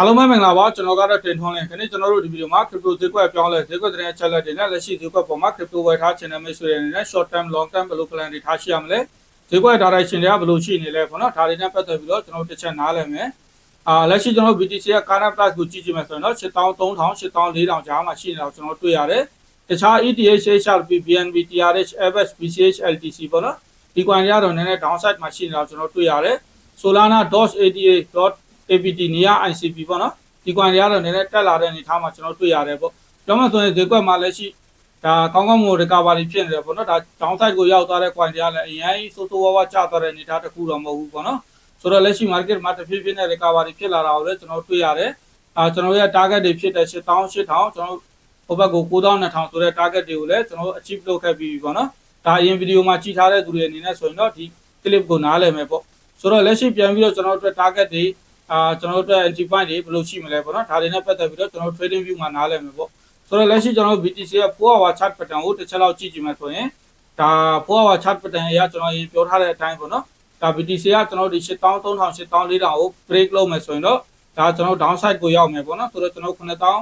အားလုံးပဲမင်္ဂလာပါကျွန်တော်ကတော့တင်ထွန်းလင်းခဏကျွန်တော်တို့ဒီဗီဒီယိုမှာ crypto ဈေးကွက်ပြောင်းလဲဈေးကွက်သတင်းအချက်အလက်တွေနဲ့လက်ရှိဈေးကွက်ပေါ်မှာ crypto ဝယ်ထားခြင်းနဲ့မိတ်ဆွေတွေအနေနဲ့ short term long term ဘယ်လို plan တွေထားရှိရမလဲဈေးကွက် direction တွေကဘယ်လိုရှိနေလဲပေါ့နော်ဒါတွေနဲ့ပတ်သက်ပြီးတော့ကျွန်တော်တို့တစ်ချက်နားလည်မယ်အာလက်ရှိကျွန်တော်တို့ BTC ရဲ့ current price ကိုကြည့်ကြည့်မယ်ဆိုရင်တော့8300 8400ကြားမှာရှိနေတာကိုကျွန်တော်တွေ့ရတယ်တခြား ETH, HRP, BNB, TRH, FS, BCH, LTC ပေါ့နော်ဒီ coin တွေကတော့နည်းနည်း downside မှာရှိနေတာကိုကျွန်တော်တွေ့ရတယ် Solana, .ada, .apt နေရ ICP ပေါ့နော်ဒီ coin တွေကတော့နည်းနည်းတက်လာတဲ့အနေအထားမှာကျွန်တော်တွေ့ရတယ်ပေါ့ပြောမှဆိုရင်ဈေးကွက်မှာလက်ရှိဒါကောင်းကောင်းမွန် recovery ဖြစ်နေတယ်ပေါ့နော်ဒါ downside ကိုရောက်သွားတဲ့ coin တွေကလည်းအရင်ဆိုးဆိုးဝါးဝါကျသွားတဲ့အနေအထားတစ်ခုတော့မဟုတ်ဘူးပေါ့နော်ဆိုတော့လက်ရှိ market မှာတဖြည်းဖြည်းနဲ့ recovery ဖြစ်လာတာကိုလည်းကျွန်တော်တွေ့ရတယ်အာကျွန်တော်ရဲ့ target တွေဖြစ်တဲ့8000 8000ကျွန်တော်ဟိုဘက်ကို9200ဆိုတဲ့ target တွေကိုလည်းကျွန်တော် achieve လုပ်ခဲ့ပြီးပြီပေါ့နော်ဒါအရင်ဗီဒီယိုမှာကြည့်ထားတဲ့သူတွေအနေနဲ့ဆိုရင်တော့ဒီ clip ကိုနားလည်မယ်ပေါ့ဆိုတော့လက်ရှိပြန်ပြီးတော့ကျွန်တော်တို့ target တွေ အာကျွန်တော်တို့ entry point တွေဘယ်လိုရှိမလဲပေါ့နော်ဒါတွေနဲ့ပတ်သက်ပြီးတော့ကျွန်တော် trading view မှာနားလည်မယ်ပေါ့ဆိုတော့လက်ရှိကျွန်တော်တို့ BTC ရဲ့4 hour chart pattern ကိုတစ်ချက်လောက်ကြည့်ကြည့်မယ်ဆိုရင်ဒါ4 hour chart pattern အရကျွန်တော်ရင်ပြောထားတဲ့အတိုင်းပေါ့နော်ဒါ BTC ကကျွန်တော်တို့ဒီ8300 8400ကို break လုပ်မယ်ဆိုရင်တော့ဒါကျွန်တော် downside ကိုရောက်မယ်ပေါ့နော်ဆိုတော့ကျွန်တော်9000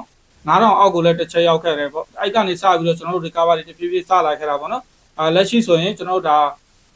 9000အောက်ကိုလည်းတစ်ချက်ရောက်ခဲ့တယ်ပေါ့အဲ့ကနေစပြီးတော့ကျွန်တော်တို့ recovery တဖြည်းဖြည်းစလာခဲ့တာပေါ့နော်အာလက်ရှိဆိုရင်ကျွန်တော်တို့ဒါ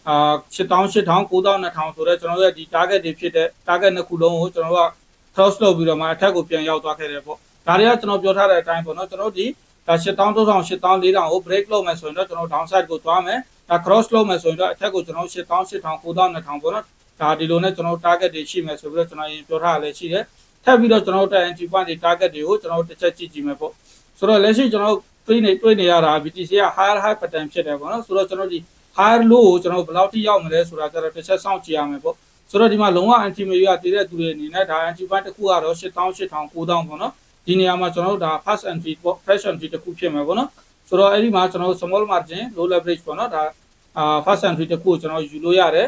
အာ8000 8000 9000 2000ဆိုတော့ကျွန်တော်တို့ရဲ့ဒီ target တွေဖြစ်တဲ့ target နှစ်ခုလုံးကိုကျွန်တော်တို့က cross လုပ်ပြီးတော့မှအထက်ကိုပြန်ရောက်သွားခဲ့တယ်ပေါ့ဒါတွေကကျွန်တော်ပြောထားတဲ့အတိုင်းပေါ့နော်ကျွန်တော်တို့ဒီဒါ8300 8400ကို break လုပ်မယ်ဆိုရင်တော့ကျွန်တော် downside ကိုသွားမယ်ဒါ cross လုပ်မယ်ဆိုရင်တော့အထက်ကိုကျွန်တော်8000 8000 9000 2000ပေါ့နော်ဒါဒီလိုနဲ့ကျွန်တော် target တွေရှိမယ်ဆိုပြီးတော့ကျွန်တော်ရင်ပြောထားရလဲရှိတယ်ထပ်ပြီးတော့ကျွန်တော်တို့ entry point တွေ target တွေကိုကျွန်တော်တို့တစ်ချက်ကြည့်ကြည့်မယ်ပေါ့ဆိုတော့လက်ရှိကျွန်တော်တွေးနေတွေးနေရတာ BTC က higher high pattern ဖြစ်တယ်ပေါ့နော်ဆိုတော့ကျွန်တော်ဒီ higher low ကိုကျွန်တော်ဘယ်လောက်ထိရောက်မလဲဆိုတာကျတော့တစ်ချက်စောင့်ကြည့်ရမယ်ပေါ့ဆိုတော့ဒီမှာလုံးဝ anti media တည်တဲ့သူတွေအနေနဲ့ဒါ anti point တစ်ခုကတော့8000 8000 9000ပေါ့နော်ဒီနေရာမှာကျွန်တော်တို့ဒါ fast entry ပေါ့ fresh entry တစ်ခုဖြစ်မယ်ပေါ့နော်ဆိုတော့အဲ့ဒီမှာကျွန်တော်တို့ small margin low leverage ပေါ့နော်ဒါအာ fast entry တစ်ခုကိုကျွန်တော်ယူလို့ရတယ်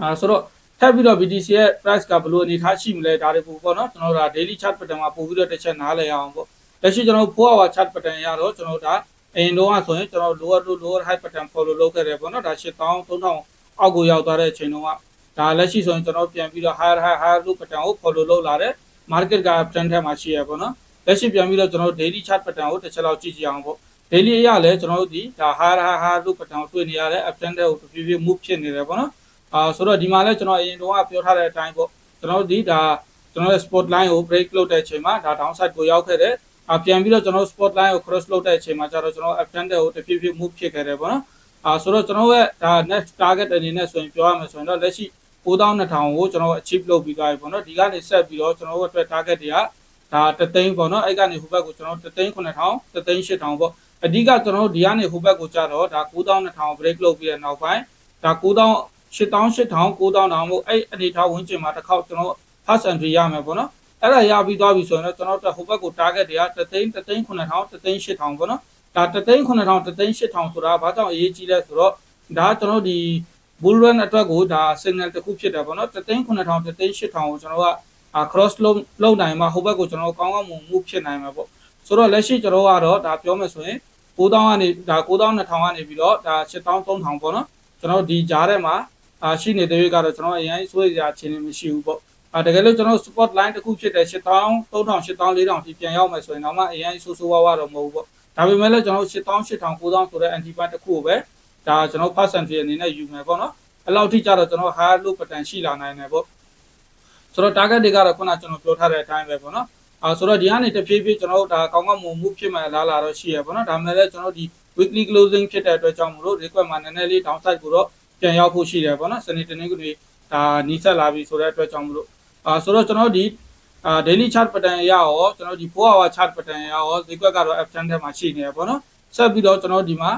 အာဆိုတော့ထပ်ပြီးတော့ BTC ရဲ့ price ကဘယ်လိုအနေထားရှိမလဲဒါတွေပို့ပေါ့နော်ကျွန်တော်တို့ဒါ daily chart pattern မှာပို့ပြီးတော့တစ်ချက်နားလည်အောင်ပေါ့လက်ရှိကျွန်တော်4 hour chart pattern ရတော့ကျွန်တော်ဒါ အရင်တော့ဆိုရင်ကျွန်တော် lower low lower high pattern follow လုပ်ခဲ့တယ်ပေါ့နော်ဒါ8000 3000အောက်ကိုရောက်သွားတဲ့အချိန်တုန်းကဒါလက်ရှိဆိုရင်ကျွန်တော်ပြန်ပြီးတော့ higher high higher low pattern ကို follow လုပ်လာတဲ့ market က trend ထဲမှာရှိရပေါ့နော်လက်ရှိပြန်ပြီးတော့ကျွန်တော် daily chart pattern ကိုတစ်ချက်လောက်ကြည့်ကြည့်အောင်ပေါ့ daily အရလည်းကျွန်တော်တို့ဒီဒါ higher higher higher low pattern ကိုတွေ့နေရတဲ့ up trend ကိုတဖြည်းဖြည်း move ဖြစ်နေတယ်ပေါ့နော်အာဆိုတော့ဒီမှာလည်းကျွန်တော်အရင်တော့ပြောထားတဲ့အတိုင်းပေါ့ကျွန်တော်တို့ဒီဒါကျွန်တော်ရဲ့ spot line ကို break လုပ်တဲ့အချိန်မှာဒါ downside ကိုရောက်ခဲ့တယ် အပြန်ပြီးတော့ကျွန်တော် spot line ကို cross လုပ်တဲ့အချိန်မှာကျတော့ကျွန်တော် up trend ကိုတဖြည်းဖြည်း move ဖြစ်ခဲ့တယ်ပေါ့နော်အာဆိုတော့ကျွန်တော်ရဲ့ဒါ next target အနေနဲ့ဆိုရင်ပြောရမယ်ဆိုရင်တော့လက်ရှိ9200ကိုကျွန်တော် achieve လုပ်ပြီးသွားပြီပေါ့နော်ဒီကနေဆက်ပြီးတော့ကျွန်တော်တို့အတွက် target တွေကဒါတသိန်းပေါ့နော်အဲ့ကနေဟိုဘက်ကိုကျွန်တော်တသိန်း9000တသိန်း8000ပေါ့အဓိကကျွန်တော်တို့ဒီကနေဟိုဘက်ကိုကြတော့ဒါ9200 break လုပ်ပြီးတဲ့နောက်ပိုင်းဒါ9000 8000 8000 9000တောင်မို့အဲ့အနေထားဝင်ကျင်မှာတစ်ခေါက်ကျွန်တော် fast entry ရမယ်ပေါ့နော် အဲ့ဒါရပြီးသွားပြီဆိုရင်တော့ကျွန်တော်တို့ဟိုဘက်ကို target တွေကတသိန်းတသိန်း9000တသိန်း8000ပေါ့နော်ဒါတသိန်း9000တသိန်း8000ဆိုတာဘာကြောင့်အရေးကြီးလဲဆိုတော့ဒါကျွန်တော်ဒီ bull run အတွက်ကိုဒါ signal တစ်ခုဖြစ်တယ်ပေါ့နော်တသိန်း9000တသိန်း8000ကိုကျွန်တော်က cross လုံးလုံးနိုင်မှာဟိုဘက်ကိုကျွန်တော်ကောင်းကောင်းမွန်မှုဖြစ်နိုင်မှာပေါ့ဆိုတော့လက်ရှိကျွန်တော်ကတော့ဒါပြောမယ်ဆိုရင်9000ကနေဒါ9200ကနေပြီးတော့ဒါ8300ပေါ့နော်ကျွန်တော်ဒီကြားထဲမှာအာရှိနေတဲ့ရွေးကတော့ကျွန်တော်အရင်ဆွေးစရာအခြေအနေမရှိဘူးပေါ့ အာတကယ်လို့ကျွန်တော် spot line တစ်ခုဖြစ်တဲ့8000 3000 8000 4000ထိပြန်ရောက်မယ်ဆိုရင်တော့မှအရင်ဆိုးဆိုးဝါးဝါတော့မဟုတ်ဘူးပေါ့ဒါပေမဲ့လည်းကျွန်တော်8000 8000 9000ဆိုတဲ့ anti point တစ်ခုကိုပဲဒါကျွန်တော် percentage အနေနဲ့ယူမယ်ပေါ့နော်အဲ့လောက်ထိကျတော့ကျွန်တော် high low pattern ရှိလာနိုင်တယ်ပေါ့ဆိုတော့ target တွေကတော့ခုနကျွန်တော်ပြောထားတဲ့အတိုင်းပဲပေါ့နော်အာဆိုတော့ဒီကနေတဖြည်းဖြည်းကျွန်တော်တို့ဒါကောင်းကောင်းမွန်မှုဖြစ်မှလာလာတော့ရှိရပေါ့နော်ဒါမှလည်းကျွန်တော်ဒီ weekly closing ဖြစ်တဲ့အတွက်ကြောင့်မလို့ request မှာနည်းနည်းလေး downside ကိုတော့ပြန်ရောက်ဖို့ရှိတယ်ပေါ့နော်စနေတနေ့ကနေဒါနီးစပ်လာပြီဆိုတဲ့အတွက်ကြောင့်မလို့ အာဆိုတော့ကျွန်တော်ဒီအာ daily chart pattern ရရောကျွန်တော်ဒီ4 hour chart pattern ရရောဈေးကွက်ကတော့ uptrend ထဲမှာရှိနေရပေါ့နော်ဆက်ပြီးတော့ကျွန်တော်ဒီမှာ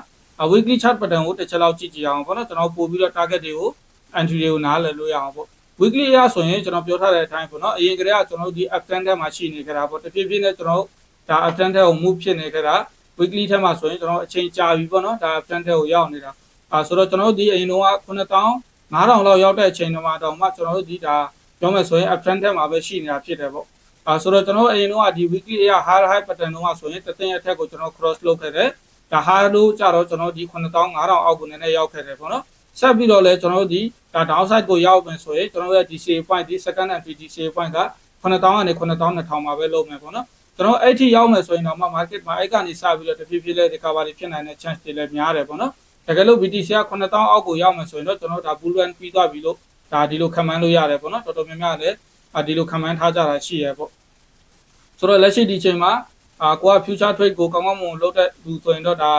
weekly chart pattern ကိုတစ်ချက်လောက်ကြည့်ကြည့်အောင်ပေါ့နော်ကျွန်တော်ပို့ပြီးတော့ target တွေကို entry တွေကိုနားလည်လို့ရအောင်ပေါ့ weekly ရဆိုရင်ကျွန်တော်ပြောထားတဲ့အတိုင်းပေါ့နော်အရင်ကတည်းကကျွန်တော်ဒီ uptrend ထဲမှာရှိနေကြတာပေါ့တဖြည်းဖြည်းနဲ့ကျွန်တော်ဒါ uptrend ထဲကို move ဖြစ်နေကြတာ weekly ထဲမှာဆိုရင်ကျွန်တော်အချိန်ကြာပြီပေါ့နော်ဒါ uptrend ထဲကိုရောက်နေတာအာဆိုတော့ကျွန်တော်တို့ဒီအရင်တော့9000 9000လောက်ရောက်တဲ့အချိန်တုန်းကတော့မှကျွန်တော်တို့ဒီဒါ ပြောမယ်ဆိုရင် uptrend ထဲမှာပဲရှိနေတာဖြစ်တယ်ပေါ့အာဆိုတော့ကျွန်တော်အရင်တော့ဒီ weekly အရ high high pattern တုန်းကဆိုရင်တသိန်းအထက်ကိုကျွန်တော် cross လုပ်ခဲ့တယ်ဒါ high low ကြတော့ကျွန်တော်ဒီ9000 9000အောက်ကိုနည်းနည်းရောက်ခဲ့တယ်ပေါ့နော်ဆက်ပြီးတော့လဲကျွန်တော်တို့ဒီဒါ downside ကိုရောက်မယ်ဆိုရင်ကျွန်တော်ရဲ့ DCA point ဒီ second and DCA point က9000ကနေ9200မှာပဲလုပ်မယ်ပေါ့နော်ကျွန်တော်အဲ့ထိရောက်မယ်ဆိုရင်တော့မှ market မှာအဲ့ကနေစပြီးတော့တဖြည်းဖြည်းလေး recovery ဖြစ်နိုင်တဲ့ chance တွေလည်းများတယ်ပေါ့နော်တကယ်လို့ BTC က9000အောက်ကိုရောက်မယ်ဆိုရင်တော့ကျွန်တော်ဒါ bull run ပြီးသွားပြီလို့ ဒါဒီလိုခံမှန်းလို့ရတယ်ပေါ့နော်တော်တော်များများလည်းဒီလိုခံမှန်းထားကြတာရှိရပေါ့ဆိုတော့လက်ရှိဒီချိန်မှာအာကိုက future trade ကိုကောင်းကောင်းမွန်လုပ်တဲ့လူဆိုရင်တော့ဒါ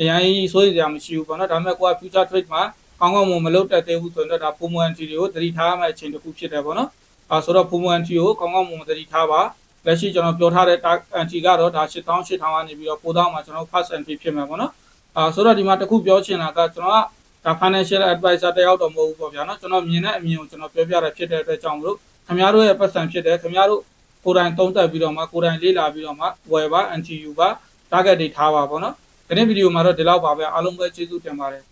အရင်ကြီးစိုးရိမ်စရာမရှိဘူးပေါ့နော်ဒါပေမဲ့ကိုက future trade မှာကောင်းကောင်းမွန်မလုပ်တတ်သေးဘူးဆိုရင်တော့ဒါ promo entry တွေကိုသတိထားရမယ့်အချိန်တစ်ခုဖြစ်တယ်ပေါ့နော်အာဆိုတော့ promo entry ကိုကောင်းကောင်းမွန်သတိထားပါလက်ရှိကျွန်တော်ပြောထားတဲ့ entry ကတော့ဒါ8000 8000ကနေပြီးတော့9000မှာကျွန်တော် first entry ဖြစ်မှာပေါ့နော်အာဆိုတော့ဒီမှာတစ်ခုပြောချင်တာကကျွန်တော်က ဒါ financial advisor တယောက်တော့မဟုတ်ဘူးပေါ့ဗျာနော်ကျွန်တော်မြင်တဲ့အမြင်ကိုကျွန်တော်ပြောပြရဖြစ်တဲ့အတွက်ကြောင့်မလို့ခင်ဗျားတို့ရဲ့ပတ်စံဖြစ်တယ်ခင်ဗျားတို့ကိုယ်တိုင်သုံးသပ်ပြီးတော့မှကိုယ်တိုင်လေ့လာပြီးတော့မှဝယ်ပါ NTU ပါ target တွေထားပါပေါ့နော်ဒီနေ့ဗီဒီယိုမှာတော့ဒီလောက်ပါပဲအားလုံးပဲကျေးဇူးတင်ပါတယ်